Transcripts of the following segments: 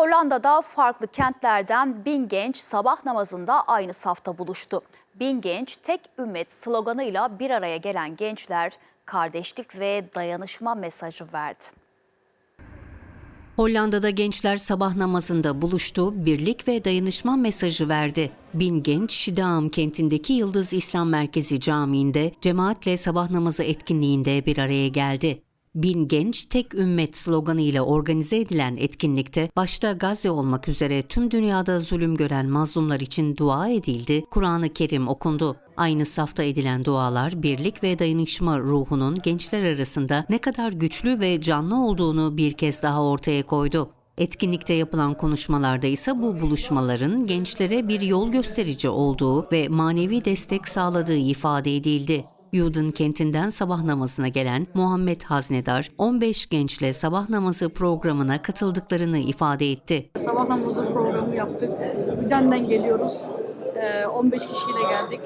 Hollanda'da farklı kentlerden bin genç sabah namazında aynı safta buluştu. Bin genç tek ümmet sloganıyla bir araya gelen gençler kardeşlik ve dayanışma mesajı verdi. Hollanda'da gençler sabah namazında buluştu, birlik ve dayanışma mesajı verdi. Bin genç Şidaam kentindeki Yıldız İslam Merkezi Camii'nde cemaatle sabah namazı etkinliğinde bir araya geldi. Bin genç tek ümmet sloganıyla organize edilen etkinlikte başta Gazze olmak üzere tüm dünyada zulüm gören mazlumlar için dua edildi, Kur'an-ı Kerim okundu. Aynı safta edilen dualar birlik ve dayanışma ruhunun gençler arasında ne kadar güçlü ve canlı olduğunu bir kez daha ortaya koydu. Etkinlikte yapılan konuşmalarda ise bu buluşmaların gençlere bir yol gösterici olduğu ve manevi destek sağladığı ifade edildi. Yudun kentinden sabah namazına gelen Muhammed Haznedar, 15 gençle sabah namazı programına katıldıklarını ifade etti. Sabah namazı programı yaptık. Biden'den geliyoruz. Ee, 15 kişiyle geldik.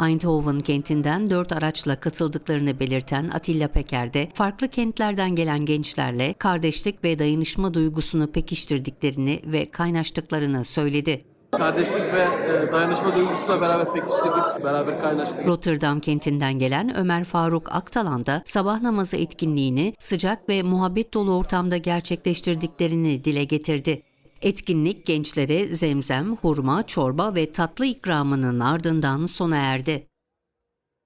Eindhoven kentinden 4 araçla katıldıklarını belirten Atilla Peker de farklı kentlerden gelen gençlerle kardeşlik ve dayanışma duygusunu pekiştirdiklerini ve kaynaştıklarını söyledi. Kardeşlik ve e, dayanışma duygusuyla beraber pekiştirdik, beraber kaynaştık. Rotterdam kentinden gelen Ömer Faruk Aktalan da sabah namazı etkinliğini sıcak ve muhabbet dolu ortamda gerçekleştirdiklerini dile getirdi. Etkinlik gençlere zemzem, hurma, çorba ve tatlı ikramının ardından sona erdi.